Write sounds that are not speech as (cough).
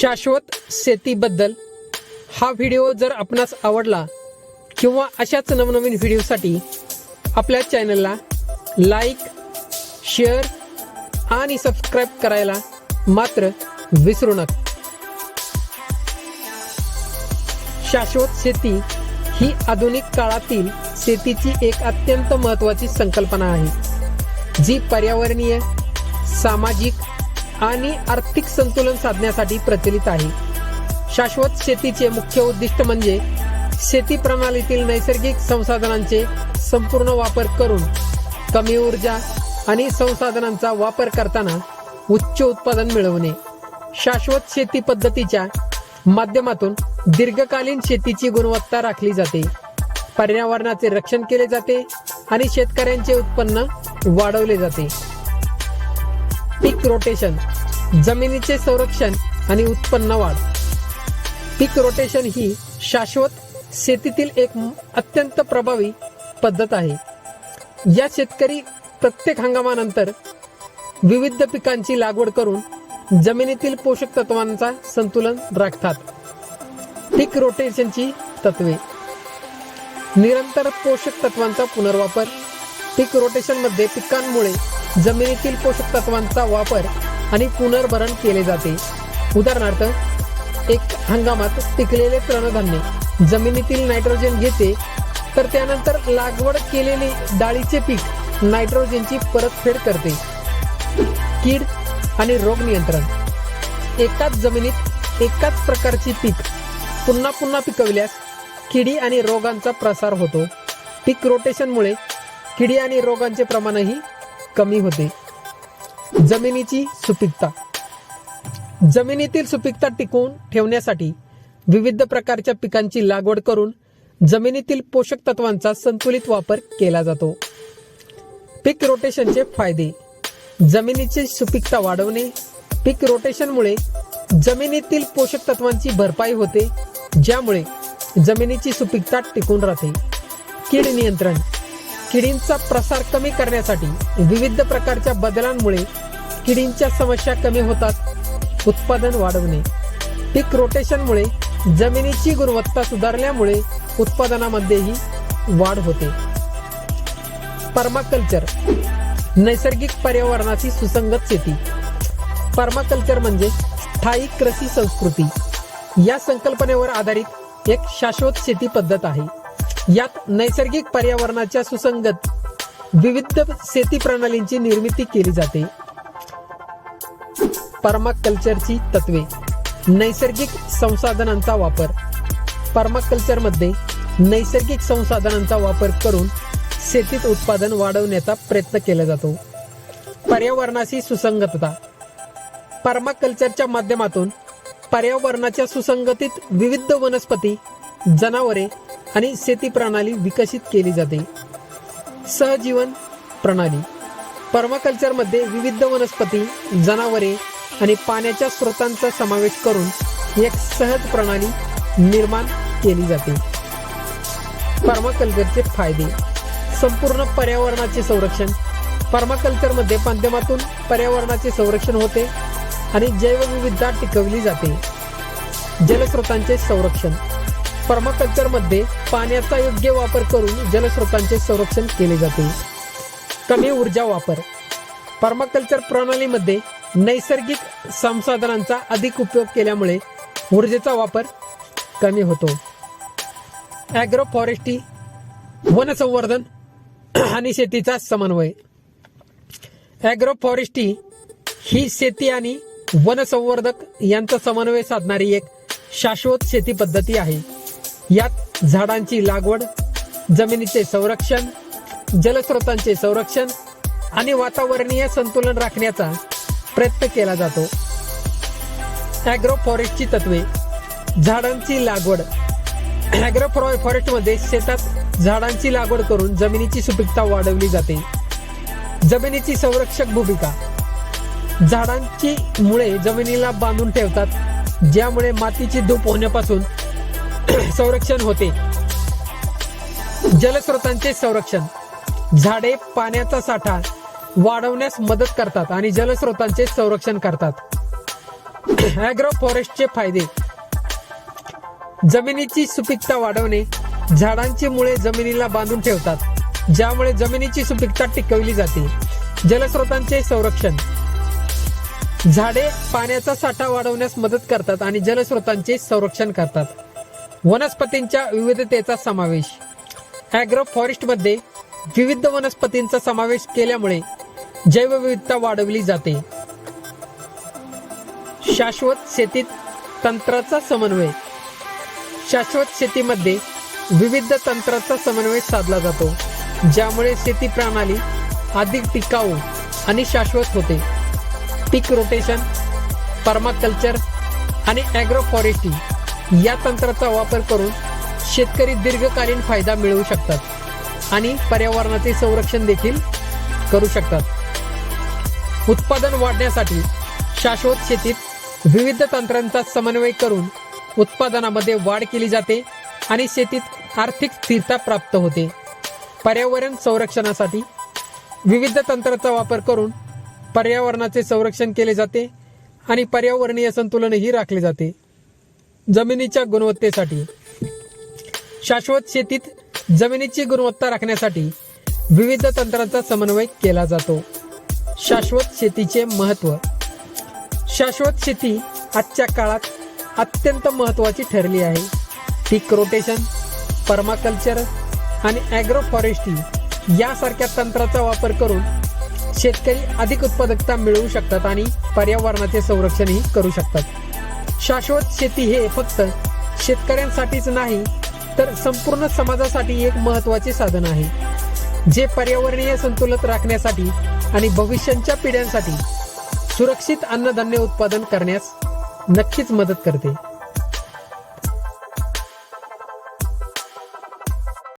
शाश्वत शेतीबद्दल हा व्हिडिओ जर आपणास आवडला किंवा अशाच नवनवीन व्हिडिओसाठी आपल्या चॅनलला लाईक शेअर आणि सबस्क्राईब करायला मात्र विसरू नका. शाश्वत शेती ही आधुनिक काळातील शेतीची एक अत्यंत महत्वाची संकल्पना आहे जी पर्यावरणीय सामाजिक आणि आर्थिक संतुलन साधण्यासाठी प्रचलित आहे. शाश्वत शेतीचे मुख्य उद्दिष्ट म्हणजे शेती प्रणालीतील नैसर्गिक संसाधनांचे संपूर्ण वापर करून कमी ऊर्जा आणि संसाधनांचा वापर करताना उच्च उत्पादन मिळवणे. शाश्वत शेती पद्धतीच्या माध्यमातून दीर्घकालीन शेतीची गुणवत्ता राखली जाते. पर्यावरणाचे रक्षण केले जाते आणि शेतकऱ्यांचे उत्पन्न वाढवले जाते. पीक रोटेशन जमिनीचे संरक्षण आणि उत्पन्न वाढ. पीक रोटेशन ही शाश्वत शेतीतील एक अत्यंत प्रभावी पद्धत आहे. या शेतकरी प्रत्येक हंगामानंतर विविध पिकांची लागवड करून जमिनीतील पोषक तत्वांचा संतुलन राखतात. पीक रोटेशनची तत्वे. निरंतर पोषक तत्वांचा पुनर्वापर. पीक रोटेशनमध्ये पिकांमुळे जमिनीतील पोषक तत्वांचा वापर आणि पुनर्भरण केले जाते. उदाहरणार्थ एक हंगामात पिकलेले तृणधान्य जमिनीतील नायट्रोजन घेते तर त्यानंतर लागवड केलेले डाळीचे पीक नायट्रोजनची परतफेड करते. कीड आणि रोग नियंत्रण. एकाच जमिनीत एकाच प्रकारची पीक पुन्हा पुन्हा पिकवल्यास किडी आणि रोगांचा प्रसार होतो. पीक रोटेशनमुळे किडी आणि रोगांचे प्रमाणही कमी होते. जमिनीची सुपीकता. जमिनीतील सुपीकता टिकवून ठेवण्यासाठी विविध प्रकारच्या पिकांची लागवड करून जमिनीतील पोषक तत्वांचा संतुलित वापर केला जातो. पीक रोटेशनचे फायदे. जमिनीची सुपीकता वाढवणे. पीक रोटेशनमुळे जमिनीतील पोषक तत्वांची भरपाई होते ज्यामुळे जमिनीची सुपीकता टिकून राहते. कीड नियंत्रण. किडींचा प्रसार कमी करण्यासाठी विविध प्रकारच्या बदलांमुळे किडींच्या समस्या कमी होतात उत्पादन वाढवणे. पीक रोटेशनमुळे जमिनीची गुणवत्ता सुधारल्यामुळे उत्पादनामध्येही वाढ होते. पर्माकल्चर नैसर्गिक पर्यावरणाची सुसंगत शेती. पर्माकल्चर म्हणजे स्थायी कृषी संस्कृती. या संकल्पनेवर आधारित एक शाश्वत शेती पद्धत आहे. यात नैसर्गिक पर्यावरणाच्या सुसंगत विविध शेती प्रणालींची निर्मिती केली जाते. पर्माकल्चरची तत्वे नैसर्गिक संसाधनांचा वापर. पर्माकल्चरमध्ये नैसर्गिक संसाधनांचा वापर करून शेतीत उत्पादन वाढवण्याचा प्रयत्न केला जातो. पर्यावरणाशी सुसंगतता. पर्माकल्चरच्या माध्यमातून पर्यावरणाच्या सुसंगतीत विविध वनस्पती जनावरे आणि शेती प्रणाली विकसित केली जाते. सहजीवन प्रणाली. पर्माकल्चरमध्ये विविध वनस्पती जनावरे आणि पाण्याच्या स्रोतांचा समावेश करून एक सहज प्रणाली निर्माण केली जाते. पर्माकल्चरचे फायदे. संपूर्ण पर्यावरणाचे संरक्षण. पर्माकल्चरमध्ये माध्यमातून पर्यावरणाचे संरक्षण होते आणि जैवविविधता टिकवली जाते. जलस्रोतांचे संरक्षण. पर्माकल्चरमध्ये पाण्याचा योग्य वापर करून जलस्रोतांचे संरक्षण केले जाते. कमी ऊर्जा वापर. पर्माकल्चर प्रणालीमध्ये नैसर्गिक संसाधनांचा अधिक उपयोग केल्यामुळे ऊर्जेचा वापर कमी होतो. ॲग्रोफॉरेस्ट्री वनसंवर्धन आणि शेतीचा समन्वय. ॲग्रोफॉरेस्ट्री ही शेती आणि वनसंवर्धक यांचा समन्वय साधणारी एक शाश्वत शेती पद्धती आहे. यात झाडांची लागवड जमिनीचे संरक्षण जलस्रोतांचे संरक्षण आणि वातावरणीय संतुलन राखण्याचा प्रयत्न केला जातो. ॲग्रो फॉरेस्टची तत्वे झाडांची लागवड. ॲग्रो फॉरेस्टमध्ये शेतात झाडांची लागवड करून जमिनीची सुपीकता वाढवली जाते. जमिनीची संरक्षक भूमिका. झाडांची मुळे जमिनीला बांधून ठेवतात ज्यामुळे मातीची धूप होण्यापासून (coughs) संरक्षण होते. जलस्रोतांचे संरक्षण. झाडे पाण्याचा साठा वाढवण्यास मदत करतात आणि जलस्रोतांचे संरक्षण करतात. (coughs) ॲग्रो फॉरेस्टचे फायदे. जमिनीची सुपीकता वाढवणे. झाडांची मुळे जमिनीला बांधून ठेवतात. ज्यामुळे जमिनीची सुपीकता टिकवली जाते. जलस्रोतांचे संरक्षण. झाडे पाण्याचा साठा वाढवण्यास मदत करतात आणि जलस्रोतांचे संरक्षण करतात. वनस्पतींच्या विविधतेचा समावेश. ॲग्रो फॉरेस्टमध्ये विविध वनस्पतींचा समावेश केल्यामुळे जैवविविधता वाढवली जाते. शाश्वत शेतीत तंत्राचा समन्वय. शाश्वत शेतीमध्ये विविध तंत्राचा समन्वय साधला जातो ज्यामुळे शेती प्रणाली अधिक टिकाऊ आणि शाश्वत होते. पीक रोटेशन पर्माकल्चर आणि अॅग्रोफॉरेस्ट्री या तंत्राचा वापर करून शेतकरी दीर्घकालीन फायदा मिळवू शकतात आणि पर्यावरणाचे संरक्षण देखील करू शकतात. उत्पादन वाढण्यासाठी शाश्वत शेतीत विविध तंत्रांचा समन्वय करून उत्पादनामध्ये वाढ केली जाते आणि शेतीत आर्थिक स्थिरता प्राप्त होते. पर्यावरण संरक्षणासाठी विविध तंत्राचा वापर करून पर्यावरणाचे संरक्षण केले जाते आणि पर्यावरणीय संतुलनही राखले जाते. जमिनीच्या गुणवत्तेसाठी. शाश्वत शेतीत जमिनीची गुणवत्ता राखण्यासाठी विविध तंत्रांचा समन्वय केला जातो. शाश्वत शेतीचे महत्त्व शाश्वत शेती आजच्या काळात अत्यंत महत्त्वाची ठरली आहे. पीक रोटेशन पर्माकल्चर आणि ॲग्रो फॉरेस्ट्री यासारख्या तंत्राचा वापर करून शेतकरी अधिक उत्पादकता मिळवू शकतात आणि पर्यावरणाचे संरक्षणही करू शकतात. शाश्वत शेती हे फक्त शेतकऱ्यांसाठीच नाही तर संपूर्ण समाजासाठी एक महत्त्वाचे साधन आहे. जे पर्यावरणीय संतुलन राखण्यासाठी आणि भविष्याच्या पिढ्यांसाठी सुरक्षित अन्नधान्य उत्पादन करण्यास नक्कीच मदत करते.